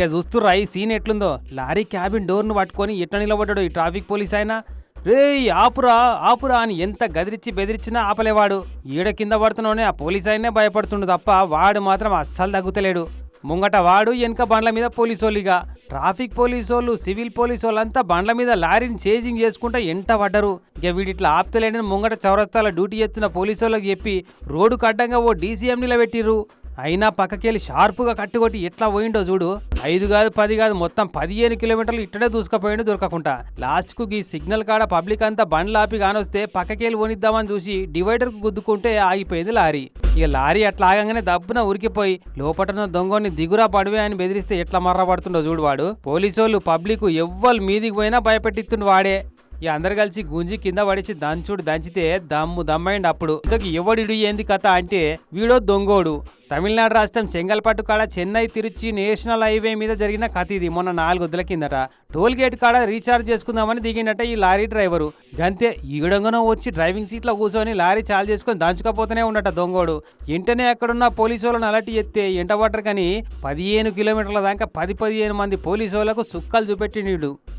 ఇక చూస్తుర్రా ఈ సీన్ ఎట్లుందో. లారీ క్యాబిన్ డోర్ను పట్టుకొని ఎట్లా నిలబడ్డాడు ఈ ట్రాఫిక్ పోలీస్ ఆయన. రేయ్ ఆపురా ఆపురా అని ఎంత గదిరిచ్చి బెదిరించినా ఆపలేవాడు. ఈడ కింద పడుతున్నానే ఆ పోలీస్ ఆయనే భయపడుతుండు తప్ప వాడు మాత్రం అస్సలు తగ్గుతలేడు. ముంగట వాడు వెనక బండ్ల మీద పోలీసోళ్ళుగా. ట్రాఫిక్ పోలీసోళ్ళు సివిల్ పోలీసోళ్ళంతా బండ్ల మీద లారీని చేజింగ్ చేసుకుంటా ఎంట పడ్డరు. ఇక వీడిట్లా ఆపుతలేని ముంగట చౌరస్తాల డ్యూటీ చేస్తున్న పోలీసోళ్ళకి చెప్పి రోడ్డుకు అడ్డంగా ఓ డీసీఎం నిలబెట్టిర్రు. అయినా పక్కకెళ్ళి షార్పుగా కట్టుకొట్టి ఎట్లా పోయిండో చూడు. ఐదు కాదు పది కాదు మొత్తం పదిహేను కిలోమీటర్లు ఇట్టడే దూసుకుపోయిండు దొరకకుండా. లాస్ట్కు ఈ సిగ్నల్ కాడ పబ్లిక్ అంతా బండ్లు ఆపి కానొస్తే పక్కకెళ్ళి పోనిద్దామని చూసి డివైడర్కు గుద్దుకుంటే ఆగిపోయింది లారీ. ఇక లారీ అట్లా ఆగంగానే దబ్బున ఉరికిపోయి లోపటన దొంగని దిగురా పడివే అని బెదిరిస్తే ఎట్లా మర్రపడుతుండో చూడు వాడు. పోలీసోళ్ళు పబ్లిక్ ఎవ్వరు మీదికి పోయినా భయపెట్టిస్తుండు వాడే. ఇక అందరు కలిసి గుంజి కింద పడిచి దంచుడు దంచితే దమ్ము దమ్మైండి అప్పుడు. ఇంతకు ఎవడిడు ఏంది కథ అంటే వీడో దొంగోడు. తమిళనాడు రాష్ట్రం చెంగల్పట్టు కాడ చెన్నై తిరుచి నేషనల్ హైవే మీద జరిగిన కథ ఇది మొన్న నాలుగు వద్దుల కిందట. టోల్ గేట్ కాడ రీఛార్జ్ చేసుకుందామని దిగిండట ఈ లారీ డ్రైవరు. గంతే ఈడంగానో వచ్చి డ్రైవింగ్ సీట్లో కూర్చొని లారీ చాలు చేసుకొని దంచుకపోతూనే ఉండట దొంగోడు. వెంటనే అక్కడున్న పోలీసు వాళ్ళని అలటి ఎత్తే ఎంటబడ్డరు కానీ పదిహేను కిలోమీటర్ల దాకా పది పదిహేను మంది పోలీసు వాళ్ళకు సుక్కలు చూపెట్టినీడు